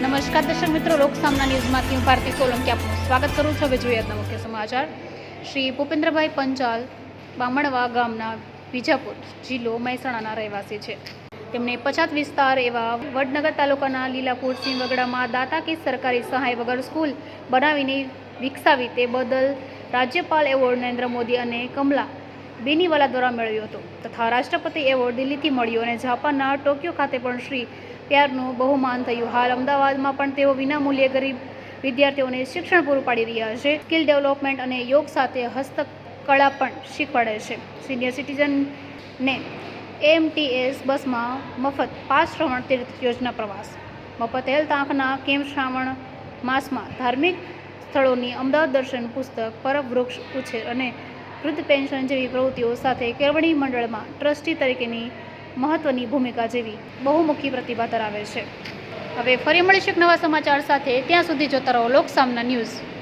નમસ્કાર દર્શક મિત્રો લોકસામના ન્યૂઝમાંથી હું ભારતી સોલંકી આપનું સ્વાગત કરું છું. હવે જોઈએ આજના મુખ્ય સમાચાર. શ્રી ભૂપેન્દ્રભાઈ પંચાલ, બામણવા ગામના વિજાપુર જિલ્લો મહેસાણાના રહેવાસી છે. તેમણે પછાત વિસ્તાર એવા વડનગર તાલુકાના લીલાપુર સિંહ વગડામાં દાતા કે સરકારી સહાય વગર સ્કૂલ બનાવીને વિકસાવી તે બદલ રાજ્યપાલ એવોર્ડ નરેન્દ્ર મોદી અને કમલા બેનીવાલા દ્વારા મેળવ્યો હતો. તથા રાષ્ટ્રપતિ એવોર્ડ દિલ્હીથી મળ્યો અને જાપાનના ટોક્યો ખાતે પણ શ્રી પ્યારનું બહુમાન થયું. હાલ અમદાવાદમાં પણ તેઓ વિનામૂલ્યે ગરીબ વિદ્યાર્થીઓને શિક્ષણ પૂરું પાડી રહ્યા છે. સ્કિલ ડેવલપમેન્ટ અને યોગ સાથે હસ્તકળા પણ શીખવાડે છે. સિનિયર સિટીઝનને એમટીએસ બસમાં મફત પાંચ શ્રવણ તીર્થ યોજના પ્રવાસ, મફત હેલ્થ આંખના કેમ્પ શ્રાવણ માસમાં ધાર્મિક સ્થળોની અમદાવાદ દર્શન પુસ્તક પરબ વૃક્ષ ઉછેર અને વૃદ્ધ પેન્શન જેવી પ્રવૃત્તિઓ સાથે કેળવણી મંડળમાં ટ્રસ્ટી તરીકેની મહત્વની ભૂમિકા જેવી બહુમુખી પ્રતિભા ધરાવે છે. હવે ફરી મળીશું નવા સમાચાર સાથે. ત્યાં સુધી જોતા રહો લોકસામના ન્યૂઝ.